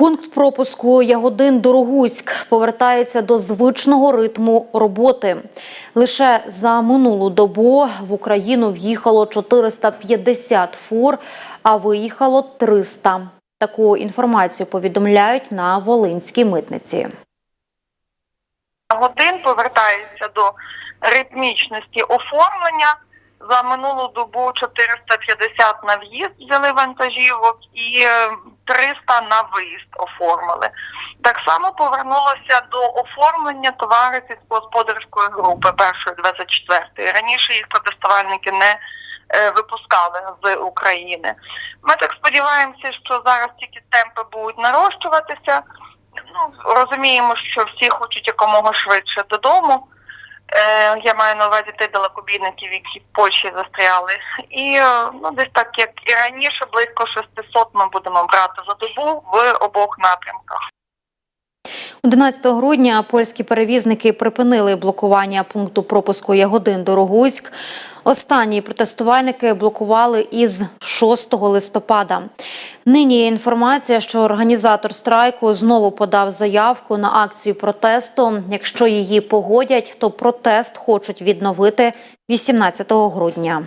Пункт пропуску Ягодин Дорогуськ повертається до звичного ритму роботи. Лише за минулу добу в Україну в'їхало 450 фур, а виїхало 300. Таку інформацію повідомляють на Волинській митниці. годин повертається до ритмічності оформлення. За минулу добу 450 на в'їзд взяли вантажівок і е, 300 на виїзд оформили. Так само повернулося до оформлення товари сільськогосподарської групи першої 24-ї. Раніше їх протестувальники не е, випускали з України. Ми так сподіваємося, що зараз тільки темпи будуть нарощуватися. Ну, розуміємо, що всі хочуть якомога швидше додому. Е, я маю на увазі тих далекобійників, які в Польщі застряли. І е, ну, десь так, як і раніше, близько 600 ми будемо брати за добу в обох напрямках. 11 грудня польські перевізники припинили блокування пункту пропуску Ягодин Дорогуськ. Останні протестувальники блокували із 6 листопада. Нині є інформація, що організатор страйку знову подав заявку на акцію протесту. Якщо її погодять, то протест хочуть відновити 18 грудня.